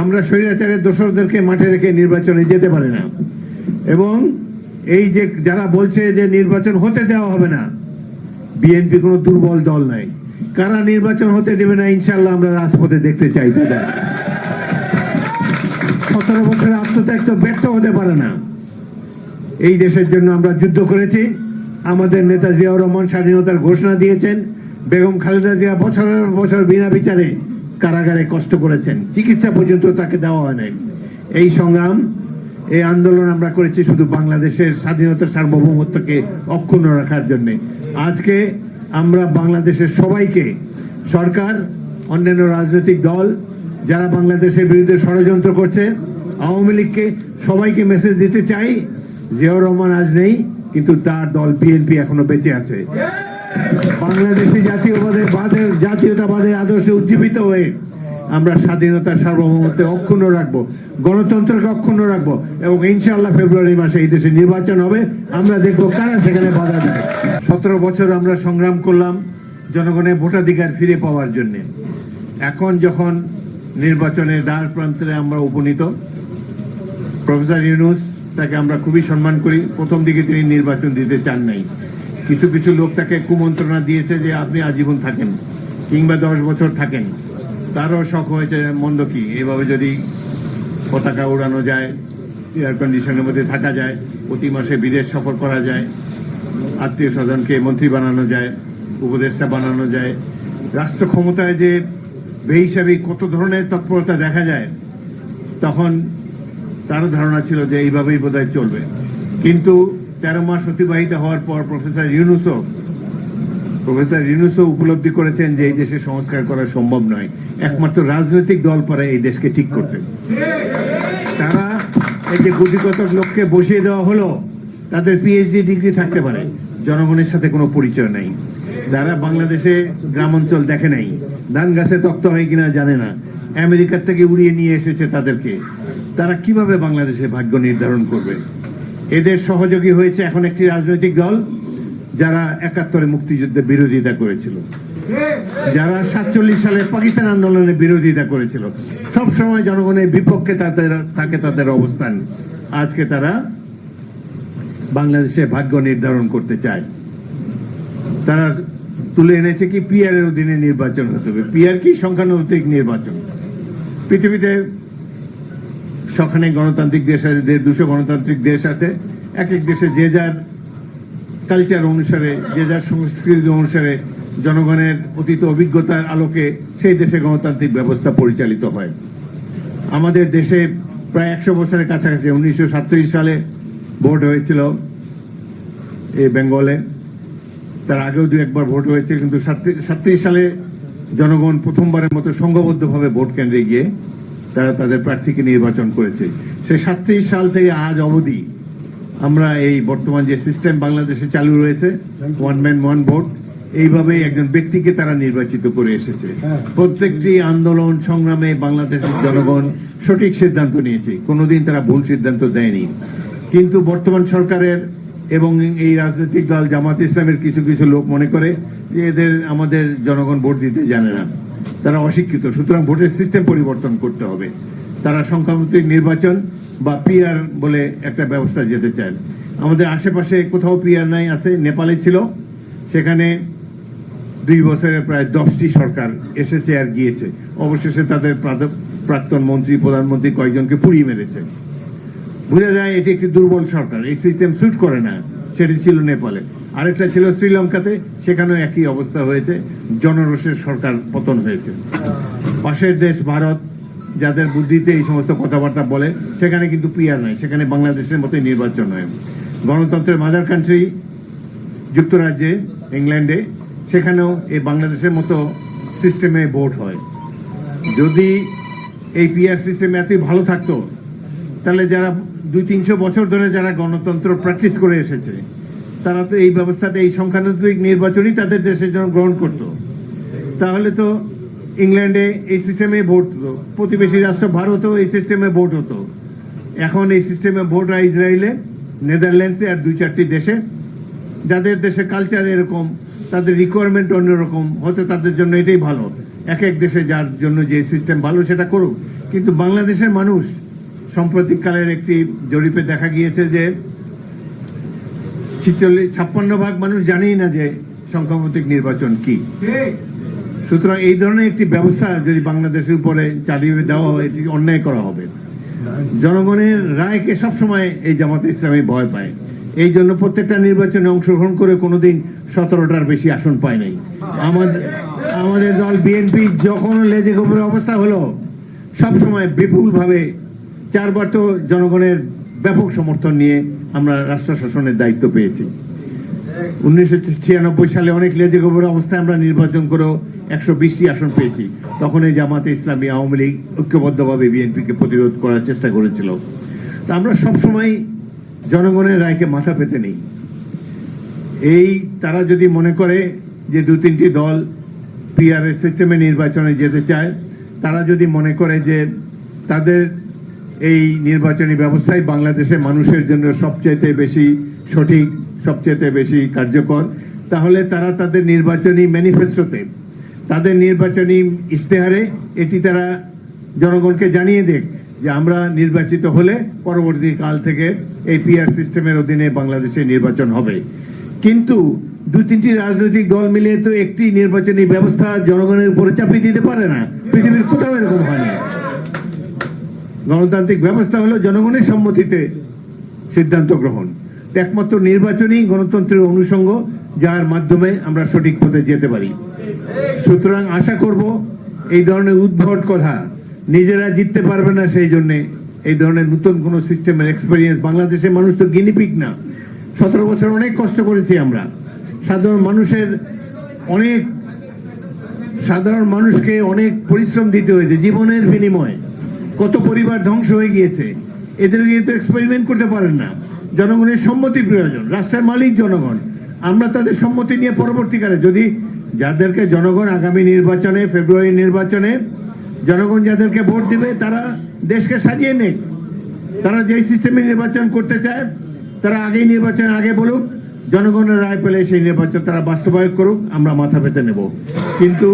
আমরা স্বৈরাচারের দোসরদেরকে মাঠে রেখে নির্বাচনে যেতে পারি না। এবং এই যে যারা বলছে যে নির্বাচন হতে দেওয়া হবে না, বিএনপি কোনো দুর্বল দল নাই। কারা নির্বাচন হতে দেবে না ইনশাল্লাহ আমরা রাজপথে দেখতে চাই সতেরো বছরের আত্মত্যাগ তো ব্যর্থ হতে পারে না। এই দেশের জন্য আমরা যুদ্ধ করেছি। আমাদের নেতা জিয়াউর রহমান স্বাধীনতার ঘোষণা দিয়েছেন। বেগম খালেদা জিয়া বছরের বছর বিনা বিচারে কারাগারে কষ্ট করেছেন। চিকিৎসা পর্যন্ত তাকে দেওয়া হয় নাই। এই সংগ্রাম, এই আন্দোলন আমরা করেছি শুধু বাংলাদেশের স্বাধীনতার সার্বভৌমত্বকে অক্ষুণ্ণ রাখার জন্য। আজকে আমরা বাংলাদেশের সবাইকে, সরকার, অন্যান্য রাজনৈতিক দল, যারা বাংলাদেশের বিরুদ্ধে ষড়যন্ত্র করছে, আওয়ামী লীগকে সবাইকে মেসেজ দিতে চাই, জিয়াউর রহমান আজ নেই, কিন্তু তার দল বিএনপি এখনও বেঁচে আছে। বাংলাদেশি জাতীয়বাদের বাদের জাতীয়তাবাদের আদর্শে উজ্জীবিত হয়ে আমরা স্বাধীনতার সার্বভৌমত্ব অক্ষুণ্ণ রাখব, গণতন্ত্রকে অক্ষুণ্ণ রাখব এবং ইনশাআল্লাহ ফেব্রুয়ারি মাসে এই দেশে নির্বাচন হবে। আমরা দেখব কারা সেখানে বাধা দেয়। সতেরো বছর আমরা সংগ্রাম করলাম জনগণের ভোটাধিকার ফিরে পাওয়ার জন্য। এখন যখন নির্বাচনের দ্বার প্রান্তে আমরা উপনীত, প্রফেসর ইউনুস তাকে আমরা খুবই সম্মান করি। প্রথম দিকে তিনি নির্বাচন দিতে চান নাই। কিছু কিছু লোক তাকে কুমন্ত্রণা দিয়েছে যে আপনি আজীবন থাকেন, কিংবা দশ বছর থাকেন। তারও শখ হয়েছে মন্দ কি? এভাবে যদি পতাকা উড়ানো যায় এয়ার কন্ডিশনের মধ্যে থাকা যায়, প্রতি মাসে বিদেশ সফর করা যায়, আত্মীয় স্বজনকে মন্ত্রী বানানো যায়, উপদেষ্টা বানানো যায়, রাষ্ট্র ক্ষমতায় যে বেহিসাবি কত ধরনের তৎপরতা দেখা যায়, তখন তার ধারণা ছিল যে এইভাবেই বোধহয় চলবে। কিন্তু তেরো মাস অতিবাহিত হওয়ার পর প্রফেসর ইউনুসও প্রফেসর ইউনুসও উপলব্ধি করেছেন যে এই দেশে সংস্কার করা সম্ভব নয়। একমাত্র রাজনৈতিক দল পারে এই দেশকে ঠিক করতে। তারা এই যে গুটিগত লোককে বসিয়ে দেওয়া হলো, তাদের পিএইচডি ডিগ্রি থাকতে পারে। জনগণের সাথে কোনো পরিচয় নাই। যারা বাংলাদেশে গ্রাম অঞ্চল দেখে নাই, ধান গাছে তক্ত হয় কিনা জানে না। আমেরিকার থেকে উড়িয়ে নিয়ে এসেছে তাদেরকে। তারা কীভাবে বাংলাদেশে ভাগ্য নির্ধারণ করবে? এদের সহযোগী হয়েছে এখন একটি রাজনৈতিক দল যারা একাত্তরে মুক্তিযুদ্ধে বিরোধিতা করেছিল। যারা সাতচল্লিশ সালে পাকিস্তান আন্দোলনের বিরোধিতা করেছিল। সব সময় জনগণের বিপক্ষে তাদের, থাকে তাদের অবস্থান। আজকে তারা বাংলাদেশে ভাগ্য নির্ধারণ করতে চায়। তারা তুলে এনেছে কি পিআর এর অধীনে নির্বাচন হতে হবে। পিআর কি? সংখ্যানুপাতিক নির্বাচন। পৃথিবীতে সখানে গণতান্ত্রিক দেশ আছে দুশো গণতান্ত্রিক দেশ আছে এক এক দেশে যে যার কালচার অনুসারে, যে যার সংস্কৃতি অনুসারে জনগণের অতীত অভিজ্ঞতার আলোকে সেই দেশে গণতান্ত্রিক ব্যবস্থা পরিচালিত হয়। আমাদের দেশে প্রায় একশো বছরের কাছাকাছি, উনিশশো সালে ভোট হয়েছিল এই বেঙ্গলে। তার আগেও দু একবার ভোট হয়েছে, কিন্তু সাতত্রিশ সালে জনগণ প্রথমবারের মতো সংঘবদ্ধভাবে ভোট কেন্দ্রে গিয়ে তারা তাদের প্রার্থীকে নির্বাচন করেছে। সেই সাতত্রিশ সাল থেকে আজ অবধি আমরা এই বর্তমান যে সিস্টেম বাংলাদেশে চালু রয়েছে ওয়ান ম্যান ওয়ান ভোট এইভাবেই একজন ব্যক্তিকে তারা নির্বাচিত করে এসেছে। প্রত্যেকটি আন্দোলন সংগ্রামে বাংলাদেশের জনগণ সঠিক সিদ্ধান্ত নিয়েছে। কোনোদিন তারা ভুল সিদ্ধান্ত দেয়নি। কিন্তু বর্তমান সরকারের এবং এই রাজনৈতিক দল জামাত ইসলামের কিছু কিছু লোক মনে করে যে এদের আমাদের জনগণ ভোট দিতে জানে না। তারা অশিক্ষিত, সুতরাং ভোটের সিস্টেম পরিবর্তন করতে হবে। তারা সংখ্যামন্ত্রিক নির্বাচন বা পিআর বলে একটা ব্যবস্থা যেতে চায়। আমাদের আশেপাশে কোথাও পিআর নাই, আছে, নেপালে ছিল। সেখানে দুই বছরে প্রায় দশটি সরকার এসেছে আর গিয়েছে। অবশেষে তাদের প্রাক্তন মন্ত্রী, প্রধানমন্ত্রী কয়েকজনকে পুড়িয়ে মেরেছে। বোঝা যায় এটি একটি দুর্বল সরকার, এই সিস্টেম সুট করে না। সেটি ছিল নেপালে। আরেকটা ছিল শ্রীলঙ্কাতে, সেখানেও একই অবস্থা হয়েছে। জনরোষের সরকার পতন হয়েছে। পাশের দেশ ভারত, যাদের বুদ্ধিতে এই সমস্ত কথাবার্তা বলে, সেখানে কিন্তু পিয়ার নয়, সেখানে বাংলাদেশের মতোই নির্বাচন হয়। গণতন্ত্রের মাদার কান্ট্রি যুক্তরাজ্যে, ইংল্যান্ডে, সেখানেও এই বাংলাদেশের মতো সিস্টেমে ভোট হয়। যদি এই পিআর সিস্টেম এতই ভালো থাকতো, তাহলে যারা দুই তিনশো বছর ধরে যারা গণতন্ত্র প্র্যাকটিস করে এসেছে তারা তো এই ব্যবস্থাটা এই সংখ্যানুপাতিক নির্বাচনই তাদের দেশের জন্য গ্রহণ করত। তাহলে তো ইংল্যান্ডে এই সিস্টেমে ভোট হতো, প্রতিবেশী রাষ্ট্র ভারতেও এই সিস্টেমে ভোট হতো। এখন এই সিস্টেমে ভোট হয় ইসরায়েলে, নেদারল্যান্ডসে আর দুই চারটি দেশে। যাদের দেশে কালচার এরকম, তাদের রিকোয়ারমেন্ট অন্যরকম, হয়তো তাদের জন্য এটাই ভালো। এক এক দেশে যার জন্য যে সিস্টেম ভালো সেটা করুক। কিন্তু বাংলাদেশের মানুষ, সাম্প্রতিককালের একটি জরিপে দেখা গিয়েছে যে ছিচল্লিশ ছাপ্পান্ন ভাগ মানুষ জানেই না যে সংখ্যামতিক নির্বাচন কি। সুতরাং এই ধরনের একটি ব্যবস্থা যদি বাংলাদেশের উপরে চালিয়ে দেওয়া হয় এটি অন্যায় করা হবে। জনগণের রায়কে সবসময় এই জামাতে ইসলামী ভয় পায়। এই জন্য প্রত্যেকটা নির্বাচনে অংশগ্রহণ করে কোনোদিন সতেরোটার বেশি আসন পায় নাই। আমাদের আমাদের দল বিএনপি যখন লেজে গোবরের অবস্থা হলো সবসময় বিপুলভাবে চারবার তো জনগণের ব্যাপক সমর্থন নিয়ে আমরা রাষ্ট্র শাসনের দায়িত্ব পেয়েছি। উনিশশো ছিয়ানব্বই সালে অনেক লেজে গোবর অবস্থায় আমরা নির্বাচন করেও একশো বিশটি আসন পেয়েছি। তখন এই জামাতে ইসলামী আওয়ামী লীগ ঐক্যবদ্ধভাবে বিএনপিকে প্রতিরোধ করার চেষ্টা করেছিল। তা আমরা সবসময় জনগণের রায়কে মাথা পেতে নেই। এই তারা যদি মনে করে যে দু তিনটি দল পিআর সিস্টেমে নির্বাচনে যেতে চায়, তারা যদি মনে করে যে তাদের এই নির্বাচনী ব্যবস্থায় বাংলাদেশে মানুষের জন্য সবচেয়ে বেশি সঠিক সবচেয়ে বেশি কার্যকর। তাহলে তারা তাদের নির্বাচনী ম্যানিফেস্টোতে তাদের নির্বাচনী ইশতেহারে, এটি তারা জনগণকে জানিয়ে দেখ যে আমরা নির্বাচিত হলে পরবর্তী কাল থেকে এই পিআর সিস্টেমের অধীনে বাংলাদেশে নির্বাচন হবে। কিন্তু দু তিনটি রাজনৈতিক দল মিলে তো একটি নির্বাচনী ব্যবস্থা জনগণের উপরে চাপিয়ে দিতে পারে না। পৃথিবীর কোথাও এরকম হয়নি গণতান্ত্রিক ব্যবস্থা হলো জনগণের সম্মতিতে সিদ্ধান্ত গ্রহণ। একমাত্র নির্বাচনী গণতন্ত্রের অনুষঙ্গ, যার মাধ্যমে আমরা সঠিক পথে যেতে পারি। সুতরাং আশা করব এই ধরনের উদ্ভট কথা নিজেরা জিততে পারবে না সেই জন্যে এই ধরনের নতুন কোন সিস্টেমের এক্সপেরিয়েন্স বাংলাদেশের মানুষ তো গিনিপিক না। সতেরো বছর অনেক কষ্ট করেছি আমরা। সাধারণ মানুষের অনেক, সাধারণ মানুষকে অনেক পরিশ্রম দিতে হয়েছে জীবনের বিনিময়ে। কত পরিবার ধ্বংস হয়ে গিয়েছে, এদেরকে তো এক্সপেরিমেন্ট করতে পারেন না। জনগণের সম্মতি প্রয়োজন রাষ্ট্রের মালিক জনগণ। আমরা তাদের সম্মতি নিয়ে পরবর্তীকালে যদি যাদেরকে জনগণ আগামী নির্বাচনে, ফেব্রুয়ারি নির্বাচনে, জনগণ যাদেরকে ভোট দিবে, তারা দেশকে সাজিয়ে নেক। তারা যেই সিস্টেমে নির্বাচন করতে চায়, তারা আগেই নির্বাচন আগে বলুক, জনগণের রায় পেলে সেই নির্বাচন তারা বাস্তবায়ন করুক, আমরা মাথা পেতে নেব। কিন্তু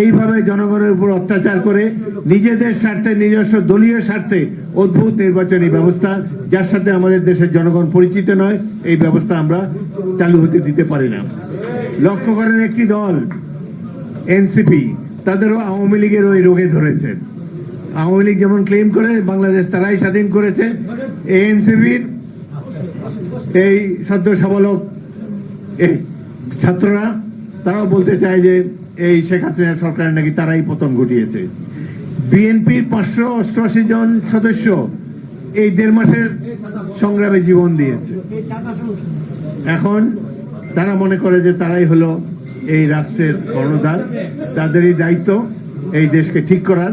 এইভাবে জনগণের উপর অত্যাচার করে নিজেদের স্বার্থে, নিজস্ব দলীয় স্বার্থে অদ্ভুত নির্বাচনী ব্যবস্থা, যার সাথে আমাদের দেশের জনগণ পরিচিত নয়, এই ব্যবস্থা আমরা চালু হতে দিতে পারি না। লক্ষ্য করেন একটি দল, এনসিপি, তাদেরও আওয়ামী লীগের ওই রোগে ধরেছে। আওয়ামী লীগ যেমন ক্লেম করে, বাংলাদেশ তারাই স্বাধীন করেছে। এএনসিপির এই সদ্য সবলক ছাত্ররা, তারাও বলতে চায় যে এই শেখ হাসিনা সরকারের নাকি তারাই পতন ঘটিয়েছে। বিএনপির পাঁচশো অষ্টআশি জন সদস্য এই দেড় মাসের সংগ্রামে জীবন দিয়েছে। এখন তারা মনে করে যে তারাই হলো এই রাষ্ট্রের কর্ণধার। তাদেরই দায়িত্ব এই দেশকে ঠিক করার।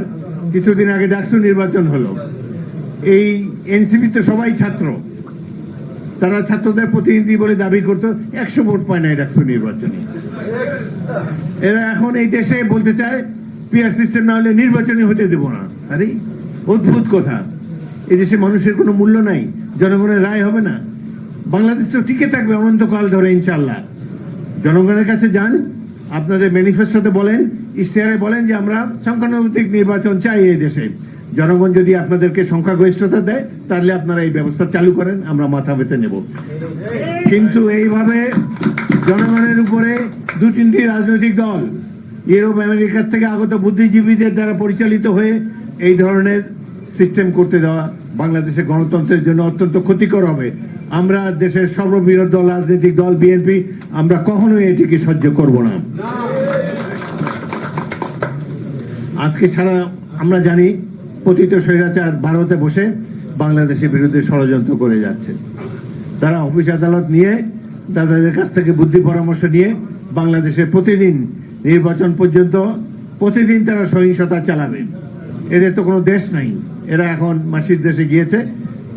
কিছুদিন আগে ডাকসু নির্বাচন হলো। এই এনসিপি তো সবাই ছাত্র। তারা ছাত্রদের প্রতিনিধি বলে দাবি করতো, একশো ভোট পায় না এই ডাকসু নির্বাচনে। এরা এখন এই দেশে বলতে চায় পিআর সিস্টেম না হলে নির্বাচনী হতে দেব না। আরে, অদ্ভুত কথা। এই দেশে মানুষের কোনো মূল্য নাই, জনগণের রায় হবে না। বাংলাদেশ তো টিকে থাকবে অনন্তকাল ধরে ইনশাল্লাহ জনগণের কাছে যান, আপনাদের ম্যানিফেস্টোতে বলেন, ইশতেহারে বলেন যে আমরা সংখ্যানুপাতিক নির্বাচন চাই এই দেশে। জনগণ যদি আপনাদেরকে সংখ্যাগরিষ্ঠতা দেয়, তাহলে আপনারা এই ব্যবস্থা চালু করেন, আমরা মাথা পেতে নেব। কিন্তু এইভাবে জনগণের উপরে দু তিনটি রাজনৈতিক দল ইউরোপ আমেরিকার থেকে আগত বুদ্ধিজীবীদের দ্বারা পরিচালিত হয়ে এই ধরনের সিস্টেম করতে দেওয়া বাংলাদেশের গণতন্ত্রের জন্য অত্যন্ত ক্ষতিকর হবে। আমরা দেশের সর্ববৃহৎ দল, রাজনৈতিক দল বিএনপি আমরা কখনোই এটিকে সহ্য করব না। আজকে ছাড়া আমরা জানি, পতিত স্বৈরাচার ভারতে বসে বাংলাদেশের বিরুদ্ধে ষড়যন্ত্র করে যাচ্ছে। তারা অফিস আদালত নিয়ে, তাদের কাছ থেকে বুদ্ধি পরামর্শ নিয়ে বাংলাদেশে প্রতিদিন নির্বাচন পর্যন্ত প্রতিদিন তারা সহিংসতা চালাবে। এদের তো কোনো দেশ নাই। এরা এখন মাসির দেশে গিয়েছে,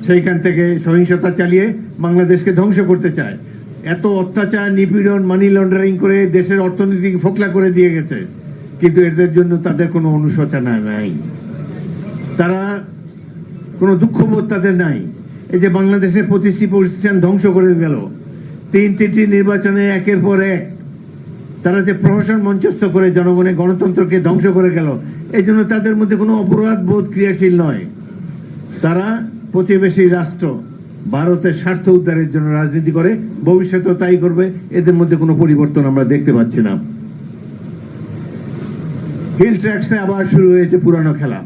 সেইখান থেকে সহিংসতা চালিয়ে বাংলাদেশকে ধ্বংস করতে চায়। এত অত্যাচার, নিপীড়ন মানি লন্ডারিং করে দেশের অর্থনীতি ফোকলা করে দিয়ে গেছে। কিন্তু এদের জন্য তাদের কোনো অনুশোচনা নাই। তারা কোনো দুঃখবোধ তাদের নাই। এই যে বাংলাদেশের প্রতিষ্ঠিত প্রতিষ্ঠান ধ্বংস করে গেল। তিন তিনটি নির্বাচনে একের পর এক তারা যে প্রহসন মঞ্চস্থ করে জনগণের গণতন্ত্রকে ধ্বংস করে গেল এই জন্য তাদের মধ্যে কোনো অপরাধ বোধ ক্রিয়াশীল নয়। তারা প্রতিবেশী রাষ্ট্র, ভারতের স্বার্থ উদ্ধারের জন্য রাজনীতি করে, ভবিষ্যতেও তাই করবে, এদের মধ্যে কোনো পরিবর্তন আমরা দেখতে পাচ্ছি না। হিল ট্র্যাক্সে আবার শুরু হয়েছে পুরানো খেলা।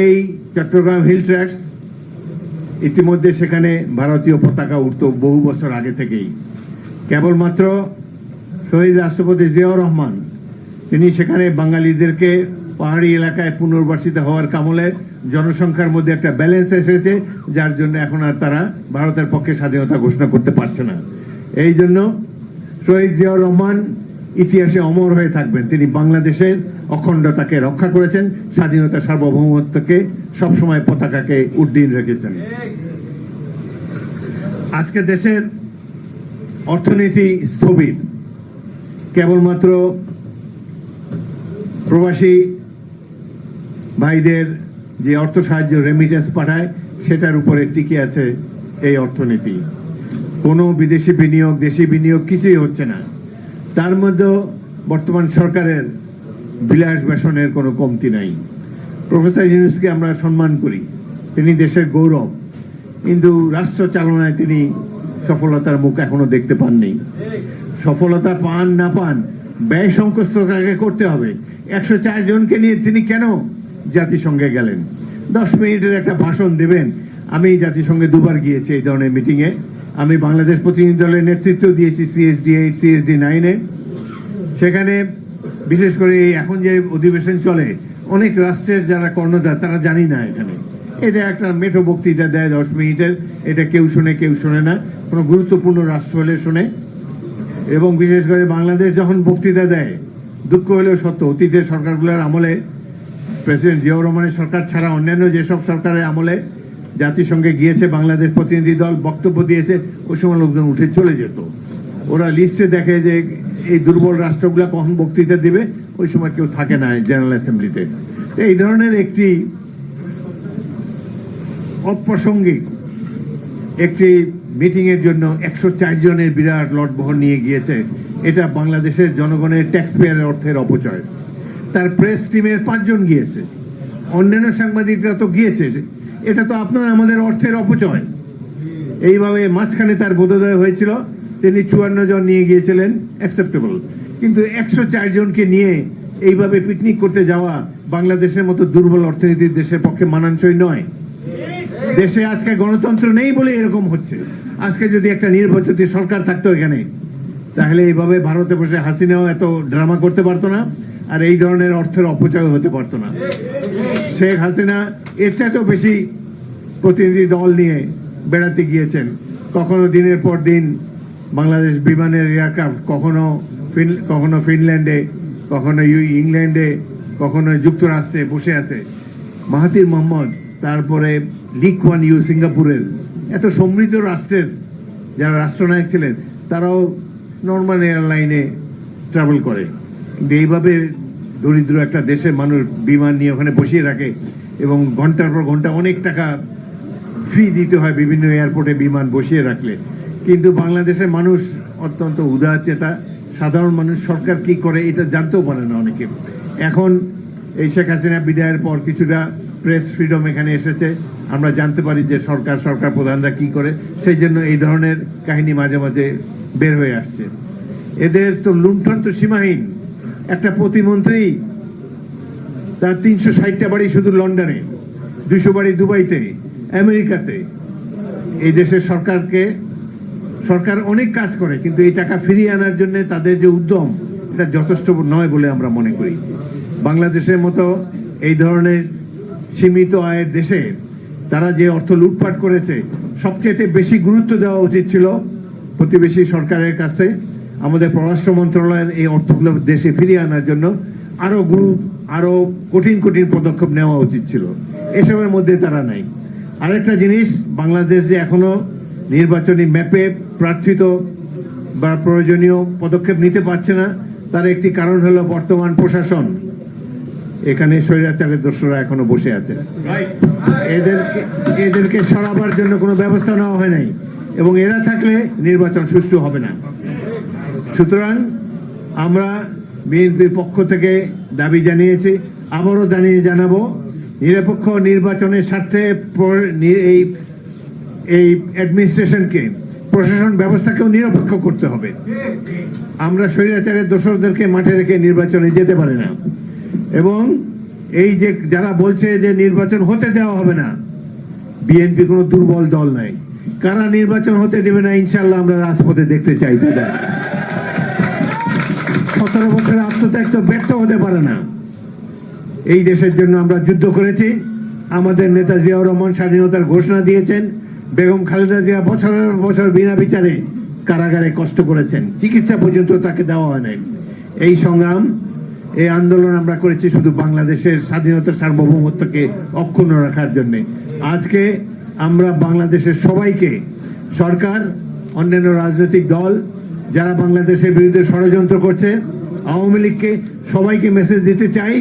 এই চট্টগ্রাম হিল ট্র্যাক্স ইতিমধ্যে সেখানে ভারতীয় পতাকা উঠত বহু বছর আগে থেকেই। কেবলমাত্র শহীদ রাষ্ট্রপতি জিয়াউর রহমান, তিনি সেখানে বাঙালিদেরকে পাহাড়ি এলাকায় পুনর্বাসিত হওয়ার কামলে জনসংখ্যার মধ্যে একটা ব্যালেন্স এসেছে, যার জন্য এখন আর তারা ভারতের পক্ষে স্বাধীনতা ঘোষণা করতে পারছে না। এই জন্য শহীদ জিয়াউর রহমান ইতিহাসে অমর হয়ে থাকবেন। তিনি বাংলাদেশের অখণ্ডতাকে রক্ষা করেছেন, স্বাধীনতা সার্বভৌমত্বকে সবসময় পতাকাকে উড্ডীন রেখেছেন। আজকে দেশের অর্থনীতি স্থবির। কেবলমাত্র প্রবাসী ভাইদের যে অর্থ সাহায্য রেমিটেন্স পাঠায়, সেটার উপরে টিকে আছে এই অর্থনীতি। কোনো বিদেশি বিনিয়োগ, দেশি বিনিয়োগ কিছুই হচ্ছে না। তার মধ্যেও বর্তমান সরকারের বিলাস বেসনের কোনো কমতি নাই। প্রফেসর ইউনুসকে আমরা সম্মান করি। তিনি দেশের গৌরব। কিন্তু রাষ্ট্র চালনায় তিনি সফলতার মুখ এখনও দেখতে পাননি। সফলতা পান না পান, ব্যয় সংকোচতাকে করতে হবে। একশো চার জনকে নিয়ে তিনি কেন জাতিসংঘে গেলেন? দশ মিনিটের একটা ভাষণ দেবেন। আমি জাতিসংঘে দুবার গিয়েছি এই ধরনের মিটিংয়ে। আমি বাংলাদেশ প্রতিনিধি দলের নেতৃত্ব দিয়েছি সিএসডি এইট সিএসডি নাইনে সেখানে বিশেষ করে এখন যে অধিবেশন চলে, অনেক রাষ্ট্রের যারা কর্ণধার, তারা জানি না এখানে। এটা একটা মেঠো বক্তৃতা দেয় দশ মিনিটের। এটা কেউ শুনে, কেউ শোনে না। কোনো গুরুত্বপূর্ণ রাষ্ট্র হলে শোনে। এবং বিশেষ করে বাংলাদেশ যখন বক্তৃতা দেয়, দুঃখ হলেও সত্য, অতীতের সরকারগুলোর আমলে, প্রেসিডেন্ট জিয়াউর রহমানের সরকার ছাড়া অন্যান্য যেসব সরকারের আমলে জাতিসংঘে গিয়েছে, বাংলাদেশ প্রতিনিধি দল বক্তব্য দিয়েছে, ওই সময় লোকজন উঠে চলে যেত। ওরা লিস্টে দেখে যে এই দুর্বল রাষ্ট্রগুলো কখন বক্তৃতা দিবে, ওই সময় কেউ থাকে না জেনারেল অ্যাসেম্বলিতে। এই ধরনের একটি অপ্রাসঙ্গিক, একটি মিটিং এর জন্য একশো চার জনের বিরাট লটবহর নিয়ে গিয়েছে। এটা বাংলাদেশের জনগণের ট্যাক্স পেয়ারের অর্থের অপচয়। তার প্রেস টিমের পাঁচজন গিয়েছে। অন্যান্য সাংবাদিকরা তো গিয়েছে। এটা তো আপনার আমাদের অর্থের অপচয়। এইভাবে মাঝখানে তার বোধোদয় হয়েছিল। তিনি চুয়ান্ন জন নিয়ে গিয়েছিলেন অ্যাকসেপ্টেবল কিন্তু একশো চার জনকে নিয়ে এইভাবে পিকনিক করতে যাওয়া বাংলাদেশের মতো দুর্বল অর্থনীতির দেশের পক্ষে মানানসই নয়। দেশে আজকে গণতন্ত্র নেই বলে এরকম হচ্ছে। আজকে যদি একটা নির্বাচিত সরকার থাকতো এখানে, তাহলে এইভাবে ভারতে বসে হাসিনাও এত ড্রামা করতে পারতো না, আর এই ধরনের অর্থের অপচয় হতে পারতো না। শেখ হাসিনা এর চাইতেও বেশি প্রতিনিধি দল নিয়ে বেড়াতে গিয়েছেন। কখনো দিনের পর দিন বাংলাদেশ বিমানের এয়ারক্রাফট, কখনো কখনো ফিনল্যান্ডে, কখনো ইউ- ইংল্যান্ডে, কখনো যুক্তরাষ্ট্রে বসে আছে। মাহাতির মোহাম্মদ, তারপরে লিক ওয়ান ইউ সিঙ্গাপুরের এত সমৃদ্ধ রাষ্ট্রের যারা রাষ্ট্রনায়ক ছিলেন, তারাও নর্মাল এয়ারলাইনে ট্রাভেল করে। কিন্তু এইভাবে দরিদ্র একটা দেশের মানুষ বিমান নিয়ে ওখানে বসিয়ে রাখে এবং ঘণ্টার পর ঘণ্টা অনেক টাকা ফি দিতে হয় বিভিন্ন এয়ারপোর্টে বিমান বসিয়ে রাখলে। কিন্তু বাংলাদেশের মানুষ অত্যন্ত উদার চেতা, সাধারণ মানুষ, সরকার কি করে এটা জানতেও পারে না অনেকে। এখন এই শেখ হাসিনা বিদায়ের পর কিছুটা প্রেস ফ্রিডম এখানে এসেছে। আমরা জানতে পারি যে সরকার সরকার প্রধানরা কি করে। সেই জন্য এই ধরনের কাহিনী মাঝে মাঝে বের হয়ে আসছে। এদের তো লুণ্ঠন তো সীমাহীন। একটা প্রতিমন্ত্রী তার তিনশো ষাটটা বাড়ি শুধু লন্ডনে, দুশো বাড়ি দুবাইতে, আমেরিকাতে। এই দেশের সরকারকে, সরকার অনেক কাজ করে, কিন্তু এই টাকা ফিরিয়ে আনার জন্য তাদের যে উদ্যম, এটা যথেষ্ট নয় বলে আমরা মনে করি। বাংলাদেশের মতো এই ধরনের সীমিত আয়ের দেশে তারা যে অর্থ লুটপাট করেছে সবচেয়ে বেশি গুরুত্ব দেওয়া উচিত ছিল প্রতিবেশী সরকারের কাছে, আমাদের পররাষ্ট্র মন্ত্রণালয়ের এই অর্থগুলো দেশে ফিরিয়ে আনার জন্য আরও গুরু আরও কঠিন কঠিন পদক্ষেপ নেওয়া উচিত ছিল। এসবের মধ্যে তারা নাই। আরেকটা জিনিস, বাংলাদেশ যে এখনও নির্বাচনী ম্যাপে প্রার্থিত বা প্রয়োজনীয় পদক্ষেপ নিতে পারছে না, তার একটি কারণ হলো বর্তমান প্রশাসন। এখানে স্বৈরাচারের দোষরা এখনও বসে আছে। এদেরকে এদেরকে সরাবার জন্য কোনো ব্যবস্থা নেওয়া হয় নাই এবং এরা থাকলে নির্বাচন সুষ্ঠু হবে না। সুতরাং আমরা বিএনপির পক্ষ থেকে দাবি জানিয়েছি, আবারও জানিয়ে জানাব, নিরপেক্ষ নির্বাচনের স্বার্থে এই এই অ্যাডমিনিস্ট্রেশনকে প্রশাসন ব্যবস্থাকেও নিরপেক্ষ করতে হবে। আমরা স্বৈরাচারের দোসরদেরকে মাঠে রেখে নির্বাচনে যেতে পারি না। এবং এই যে যারা বলছে যে নির্বাচন হতে দেওয়া হবে না বিএনপি কোনো দুর্বল দল নাই। কারা নির্বাচন হতে দেবে না ইনশাল্লাহ আমরা রাজপথে দেখতে চাই তাদের সতেরো বছরের আত্মত্যাগ তো ব্যর্থ হতে পারে না। এই দেশের জন্য আমরা যুদ্ধ করেছি। আমাদের নেতা জিয়াউর রহমান স্বাধীনতার ঘোষণা দিয়েছেন। বেগম খালেদা জিয়া বছরের বছর বিনা বিচারে কারাগারে কষ্ট করেছেন। চিকিৎসা পর্যন্ত তাকে দেওয়া হয় নাই। এই সংগ্রাম এই আন্দোলন আমরা করেছি শুধু বাংলাদেশের স্বাধীনতার সার্বভৌমত্বকে অক্ষুণ্ণ রাখার জন্য। আজকে আমরা বাংলাদেশের সবাইকে, সরকার, অন্যান্য রাজনৈতিক দল, যারা বাংলাদেশের বিরুদ্ধে ষড়যন্ত্র করছে, আওয়ামী লীগকে সবাইকে মেসেজ দিতে চাই,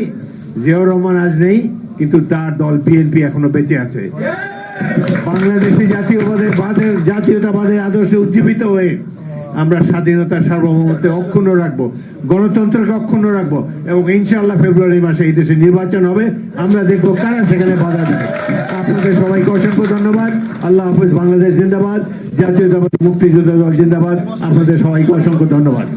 জিয়াউর রহমান আজ নেই, কিন্তু তার দল বিএনপি এখনও বেঁচে আছে। বাংলাদেশি জাতীয়বাদের বাদের জাতীয়তাবাদের আদর্শে উজ্জীবিত হয়ে আমরা স্বাধীনতার সার্বভৌমত্বে অক্ষুণ্ণ রাখব, গণতন্ত্রকে অক্ষুণ্ণ রাখব এবং ইনশাআল্লাহ ফেব্রুয়ারি মাসে এই দেশে নির্বাচন হবে। আমরা দেখব কারা সেখানে বাধা দেয়। আপনাদের সবাইকে অসংখ্য ধন্যবাদ। আল্লাহ হাফিজ বাংলাদেশ জিন্দাবাদ। জাতীয় মুক্তিযোদ্ধা দল জিন্দাবাদ। আপনাদের সবাইকে অসংখ্য ধন্যবাদ।